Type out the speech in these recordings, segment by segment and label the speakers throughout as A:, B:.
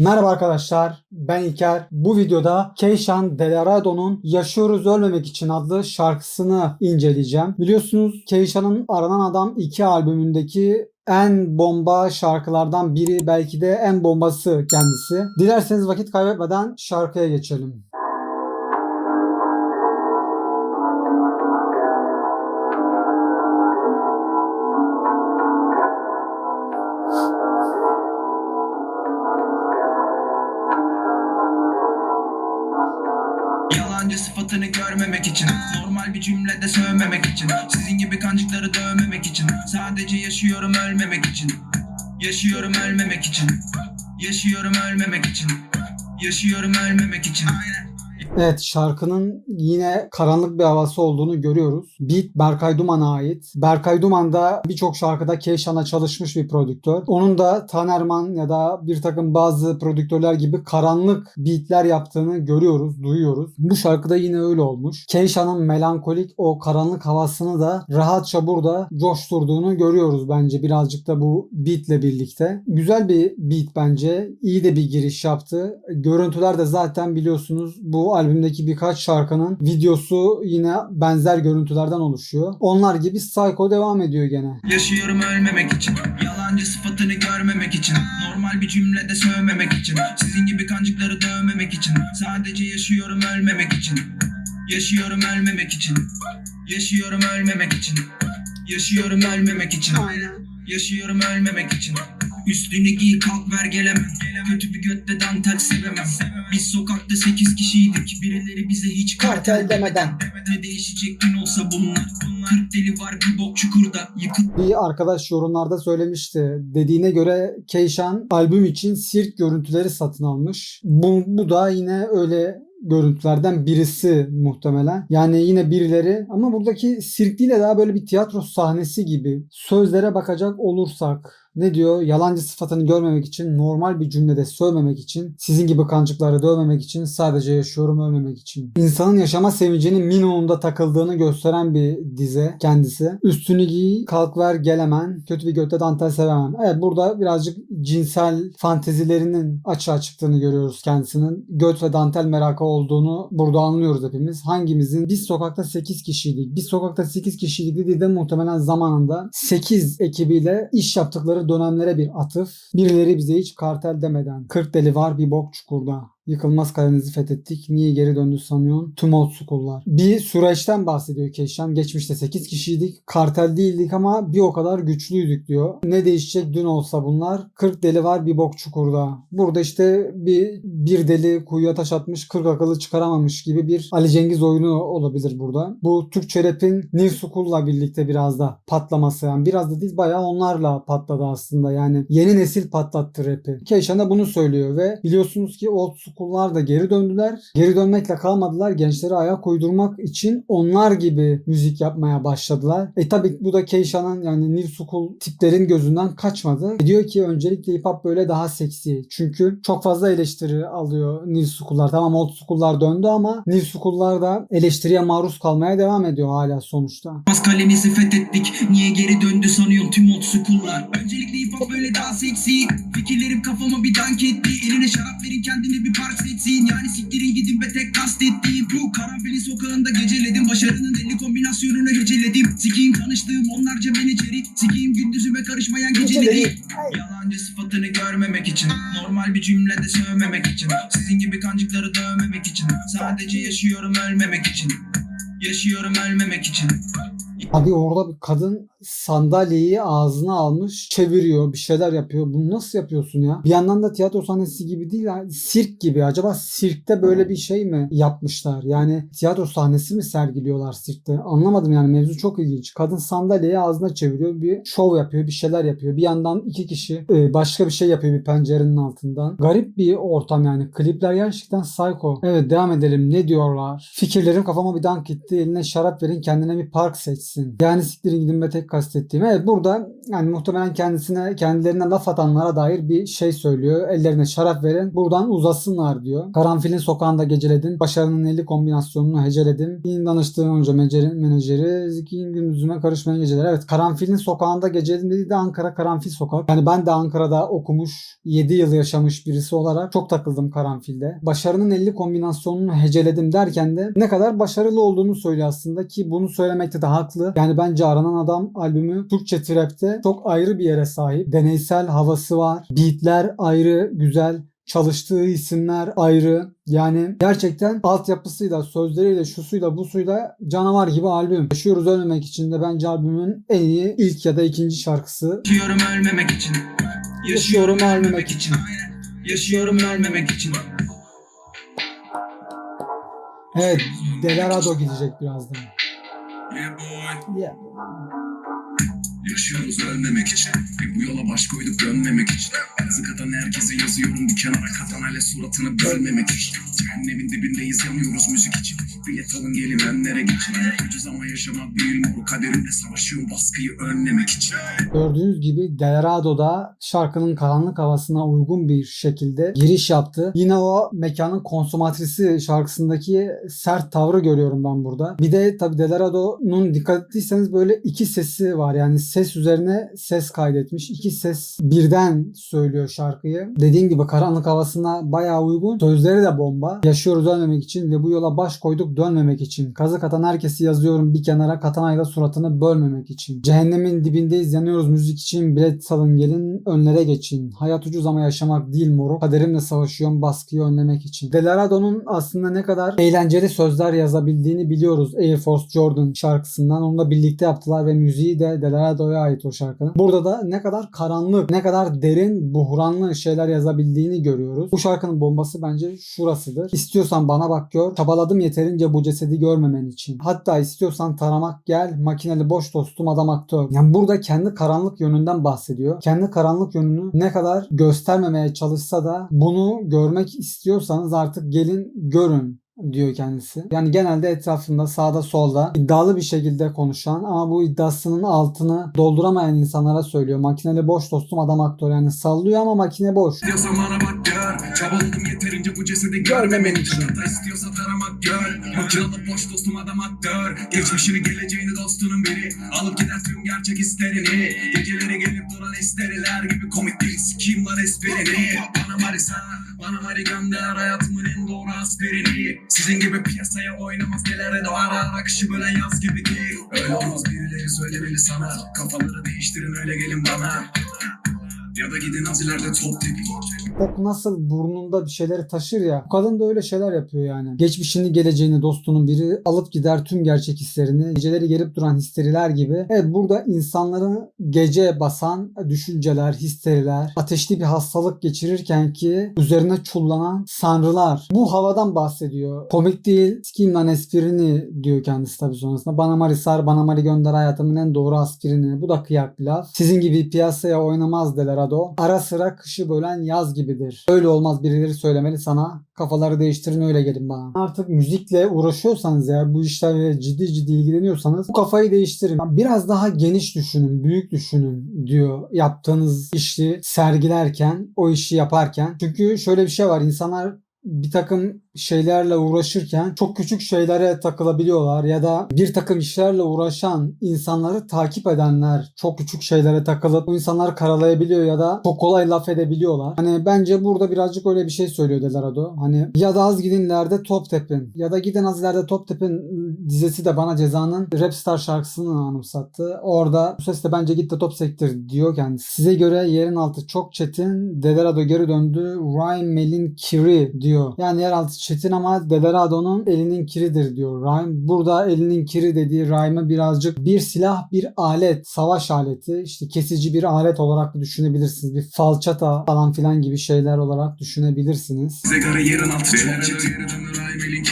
A: Merhaba arkadaşlar, ben İlker. Bu videoda Keishan Delarado'nun Yaşıyoruz Ölmemek için adlı şarkısını inceleyeceğim. Biliyorsunuz Keishan'ın Aranan Adam 2 albümündeki en bomba şarkılardan biri belki de en bombası kendisi. Dilerseniz vakit kaybetmeden şarkıya geçelim.
B: İçin Normal bir cümlede sövmemek için Sizin gibi kancıkları dövmemek için Sadece yaşıyorum ölmemek için Yaşıyorum ölmemek için Yaşıyorum ölmemek için Yaşıyorum ölmemek için
A: Evet şarkının yine karanlık bir havası olduğunu görüyoruz. Beat Berkay Duman'a ait. Berkay Duman da birçok şarkıda Keşan'a çalışmış bir prodüktör. Onun da Tanerman ya da bir takım bazı prodüktörler gibi karanlık beatler yaptığını görüyoruz, duyuyoruz. Bu şarkıda yine öyle olmuş. Keşan'ın melankolik o karanlık havasını da rahatça burada coşturduğunu görüyoruz bence birazcık da bu beatle birlikte. Güzel bir beat bence. İyi de bir giriş yaptı. Görüntüler de zaten biliyorsunuz bu albümdeki birkaç şarkının videosu yine benzer görüntülerden oluşuyor. Onlar gibi Psycho devam ediyor gene.
B: Yaşıyorum ölmemek için Yalancı sıfatını görmemek için Normal bir cümlede sövmemek için Sizin gibi kancıkları dövmemek için Sadece yaşıyorum ölmemek için Yaşıyorum ölmemek için Yaşıyorum ölmemek için Yaşıyorum ölmemek için Yaşıyorum ölmemek için Üstünü giy kalk ver gelemem Kötü bir götte dantel sevemem Biz sokakta 8 kişiydik Birileri bize hiç kartel demeden Ne değişecek gün olsa bunlar 40 deli var bir bok çukurda Yıkıp
A: Bir arkadaş yorumlarda söylemişti. Dediğine göre Keyshan albüm için sirk görüntüleri satın almış. Bu, bu da yine öyle görüntülerden birisi muhtemelen. Yani yine birileri ama buradaki sirk değil de daha böyle bir tiyatro sahnesi gibi. Sözlere bakacak olursak ne diyor? Yalancı sıfatını görmemek için, normal bir cümlede sövmemek için, sizin gibi kancıkları dövmemek için, sadece yaşıyorum ölmemek için. İnsanın yaşama sevincinin minimumda takıldığını gösteren bir dize kendisi. Üstünü giy, kalk ver gelemen, kötü bir götte dantel sevemem. Evet burada birazcık cinsel fantezilerinin açığa çıktığını görüyoruz kendisinin. Göt ve dantel merakı olduğunu burada anlıyoruz hepimiz. Hangimizin? Biz sokakta 8 kişiydik. Biz sokakta 8 kişiydik dediği de muhtemelen zamanında 8 ekibiyle iş yaptıkları dönemlere bir atıf. Birileri bize hiç kartel demeden 40 deli var bir bok çukurda. Yıkılmaz kalenizi fethettik. Niye geri döndü sanıyorsun? Tüm old. Bir süreçten bahsediyor Keşan. Geçmişte 8 kişiydik. Kartel değildik ama bir o kadar güçlüydük diyor. Ne değişecek dün olsa bunlar? 40 deli var bir bok çukurda. Burada işte bir, bir deli kuyuya taş atmış 40 akıllı çıkaramamış gibi bir Ali Cengiz oyunu olabilir burada. Bu Türkçe rap'in New School'la birlikte biraz da patlaması. Yani biraz da değil bayağı onlarla patladı aslında. Yani yeni nesil patlattı rap'i. Keşan da bunu söylüyor ve biliyorsunuz ki old school'lar da geri döndüler. Geri dönmekle kalmadılar. Gençlere ayak uydurmak için onlar gibi müzik yapmaya başladılar. E tabi bu da Keishan'ın yani New School tiplerin gözünden kaçmadı. E diyor ki öncelikle hip hop böyle daha seksi. Çünkü çok fazla eleştiri alıyor New School'lar. Tamam old school'lar döndü ama New school'lar da eleştiriye maruz kalmaya devam ediyor hala sonuçta.
B: Mas kalenizi fethettik Niye geri döndü sanıyorsun tüm old school'lar Öncelikle hip hop böyle daha seksi Fikirlerim kafama bir dank etti Eline şarap verin kendine bir seçsin Yani siktirin gidin be tek kastettiğim Bu. Karanfilin sokağında geceledim Başarının elli kombinasyonunu heceledim Sikiyim tanıştığım onlarca menajeri Sikiyim gündüzüme karışmayan geceleri. Yalancı sıfatını görmemek için Normal bir cümlede sövmemek için. Sizin gibi kancıkları dövmemek için. Sadece yaşıyorum ölmemek için. Yaşıyorum ölmemek için.
A: Abi orada bir kadın sandalyeyi ağzına almış çeviriyor bir şeyler yapıyor. Bunu nasıl yapıyorsun ya? Bir yandan da tiyatro sahnesi gibi değil sirk gibi. Acaba sirkte böyle bir şey mi yapmışlar? Yani tiyatro sahnesi mi sergiliyorlar sirkte? Anlamadım yani mevzu çok ilginç. Kadın sandalyeyi ağzına çeviriyor bir şov yapıyor bir şeyler yapıyor. Bir yandan iki kişi e, başka bir şey yapıyor bir pencerenin altından. Garip bir ortam yani. Klipler gerçekten psycho. Evet devam edelim. Ne diyorlar? Fikirlerim kafama bir dank etti. Eline şarap verin kendine bir park seçsin. Yani siktirin gidin ve tek kastettiğim. Evet burada yani muhtemelen kendisine kendilerine laf atanlara dair bir şey söylüyor. Ellerine şarap verin. Buradan uzasınlar diyor. Karanfilin sokağında geceledim. Başarının 50 kombinasyonunu heceledim. Yine danıştığım önce menajeri, menajeri gündüzüme karışmayan geceler. Evet karanfilin sokağında geceledim dediği de Ankara Karanfil Sokak. Yani ben de Ankara'da okumuş 7 yıl yaşamış birisi olarak çok takıldım karanfilde. Başarının 50 kombinasyonunu heceledim derken de ne kadar başarılı olduğunu söylüyor aslında ki bunu söylemekte de haklı. Yani bence Aranan Adam albümü Türkçe trapte çok ayrı bir yere sahip. Deneysel havası var. Beatler ayrı, güzel. Çalıştığı isimler ayrı. Yani gerçekten altyapısıyla, sözleriyle, şusuyla, busuyla canavar gibi albüm. Yaşıyoruz ölmemek için de bence albümün en iyi ilk ya da ikinci şarkısı.
C: Yaşıyorum ölmemek için.
A: Yaşıyorum ölmemek için.
C: Yaşıyorum ölmemek için.
A: Evet, Delarado gidecek birazdan.
C: Yeah boy.
A: Yeah.
C: Yaşıyoruz ölmemek için. Ve bu yola baş koyduk dönmemek için. Yazık atan herkese yazıyorum bir kenara. Katanayla suratını bölmemek için. Cehennemin dibindeyiz yanıyoruz müzik için Bilet alın gelin önlere Ucuz ama yaşamak değil moru kaderimle savaşıyorum baskıyı önlemek için
A: Gördüğünüz gibi Delado'da şarkının karanlık havasına uygun bir şekilde giriş yaptı. Yine o mekanın konsumatrisi şarkısındaki sert tavrı görüyorum ben burada. Bir de tabi Delado'nun dikkat ettiyseniz böyle iki sesi var. Yani ses üzerine ses kaydetmiş. İki ses birden söylüyor şarkıyı. Dediğim gibi karanlık havasına bayağı uygun. Sözleri de bomba. Yaşıyoruz ölmemek için ve bu yola baş koyduk dönmemek için. Kazık atan herkesi yazıyorum bir kenara katanayla suratını bölmemek için. Cehennemin dibindeyiz yanıyoruz müzik için. Bilet salın gelin önlere geçin. Hayat ucuz ama yaşamak değil moruk. Kaderimle savaşıyorum baskıyı önlemek için. Delarado'nun aslında ne kadar eğlenceli sözler yazabildiğini biliyoruz. Air Force Jordan şarkısından. Onunla birlikte yaptılar ve müziği de Delarado'ya ait o şarkının. Burada da ne kadar karanlık, ne kadar derin, buhranlı şeyler yazabildiğini görüyoruz. Bu şarkının bombası bence şurasıdır. İstiyorsan bana bak gör. Çabaladım yeterince bu cesedi görmemen için. Hatta istiyorsan taramak gel. Makineli boş dostum adam aktör. Yani burada kendi karanlık yönünden bahsediyor. Kendi karanlık yönünü ne kadar göstermemeye çalışsa da bunu görmek istiyorsanız artık gelin görün diyor kendisi. Yani genelde etrafında sağda solda iddialı bir şekilde konuşan ama bu iddiasının altını dolduramayan insanlara söylüyor. Makineli boş dostum adam aktör yani sallıyor ama makine boş.
C: İstiyorsan bana bak gör Çabaladım yeterince bu cesedi görmemen için. Hatta istiyorsa taramak gör. Makinalı boş dostum adam aktör Geçmişini geleceğini dostunun biri. Alıp gider tüm gerçek hislerini Geceleri gelip duran esteriler gibi Komik değil sikiyim lan esprini. Bana Marisa Bana Mari gönder hayatımın en doğru aspirini. Sizin gibi piyasaya oynamaz nelere doğar. Akışı bölen yaz gibi değil. Öyle olmaz birileri söylemeli sana. Kafaları değiştirin öyle gelin bana. Ya da gidin az ileride top tipi.
A: Ok nasıl burnunda bir şeyleri taşır ya. Bu kadın da öyle şeyler yapıyor yani. Geçmişini geleceğini dostunun biri alıp gider tüm gerçek hislerini. Geceleri gelip duran histeriler gibi. Evet burada insanların gece basan düşünceler, histeriler, ateşli bir hastalık geçirirken ki üzerine çullanan sanrılar. Bu havadan bahsediyor. Komik değil. Sikiyim lan esprini diyor kendisi tabii sonrasında. Bana mari sar, bana mari gönder hayatımın en doğru aspirini. Bu da kıyak bir laf. Sizin gibi piyasaya oynamaz Delarado. Ara sıra kışı bölen yaz gibidir. Öyle olmaz birileri söylemeli sana. Kafaları değiştirin öyle gelin bana. Artık müzikle uğraşıyorsanız eğer bu işlerle ciddi ciddi ilgileniyorsanız bu kafayı değiştirin. Biraz daha geniş düşünün, büyük düşünün diyor yaptığınız işi sergilerken, o işi yaparken. Çünkü şöyle bir şey var. insanlar bir takım şeylerle uğraşırken çok küçük şeylere takılabiliyorlar ya da bir takım işlerle uğraşan insanları takip edenler çok küçük şeylere takılıp bu insanları karalayabiliyor ya da çok kolay laf edebiliyorlar. Hani bence burada birazcık öyle bir şey söylüyor Delarado. Hani ya da az gidin ileride top tepin ya da gidin az ileride top tepin dizesi de bana cezanın Rapstar şarkısını anımsattı. Orada bu ses de bence git de top sektir diyor kendisi. Size göre yerin altı çok çetin. Delarado geri döndü. Ryan Melin Kiri diyor. Yani yer altı çetin ama Delarado'nun elinin kiridir diyor Rhyme. Burada elinin kiri dediği Rhyme'ı birazcık bir silah, bir alet, savaş aleti, işte kesici bir alet olarak da düşünebilirsiniz. Bir falçata falan filan gibi şeyler olarak düşünebilirsiniz.
C: Bize göre yerin altı çok ciddi.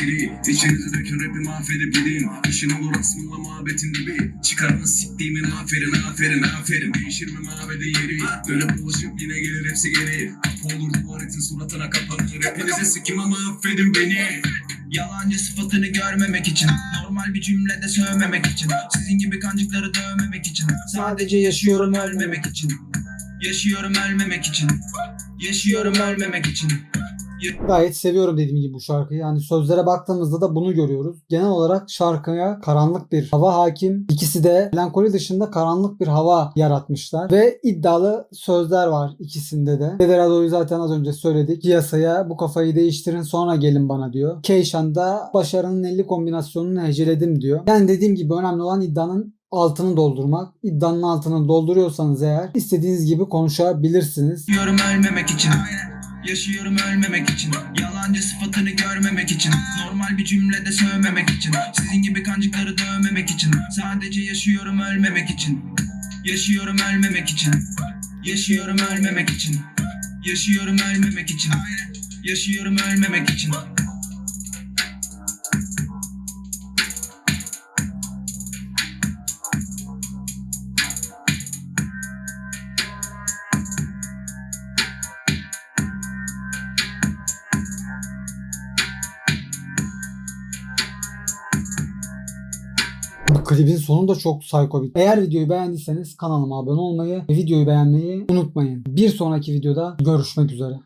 C: Geri İçinizi dökün rapi mahvedip gidin. İşin olur asmınla muhabbetin dibi. Çıkarını siktiğimin aferin aferin aferin. Değişir mi mabedi yeri? Dönüp dolaşıp yine gelir hepsi geri. Kapı olur duvaletin suratına kapanır. Hepinize sikim ama affedin beni.
B: Yalancı sıfatını görmemek için Normal bir cümlede sövmemek için Sizin gibi kancıkları dövmemek için Sadece yaşıyorum ölmemek için Yaşıyorum ölmemek için Yaşıyorum ölmemek için
A: Gayet seviyorum dediğim gibi bu şarkıyı. Yani sözlere baktığımızda da bunu görüyoruz. Genel olarak şarkıya karanlık bir hava hakim. İkisi de melankoli dışında karanlık bir hava yaratmışlar. Ve iddialı sözler var ikisinde de. Federado'yu zaten az önce söyledik. Piyasaya bu kafayı değiştirin sonra gelin bana diyor. Keyshan da başarının 50 kombinasyonunu heceledim diyor. Yani dediğim gibi önemli olan iddianın altını doldurmak. İddianın altını dolduruyorsanız eğer istediğiniz gibi konuşabilirsiniz.
B: Yaşıyorum ölmemek için Yaşıyorum ölmemek için Yalancı sıfatını görmemek için Normal bir cümlede sövmemek için Sizin gibi kancıkları dövmemek için Sadece yaşıyorum ölmemek için Yaşıyorum ölmemek için Yaşıyorum ölmemek için Yaşıyorum ölmemek için Yaşıyorum ölmemek için
A: klibin sonu da çok psycho bir. Eğer videoyu beğendiyseniz kanalıma abone olmayı ve videoyu beğenmeyi unutmayın. Bir sonraki videoda görüşmek üzere.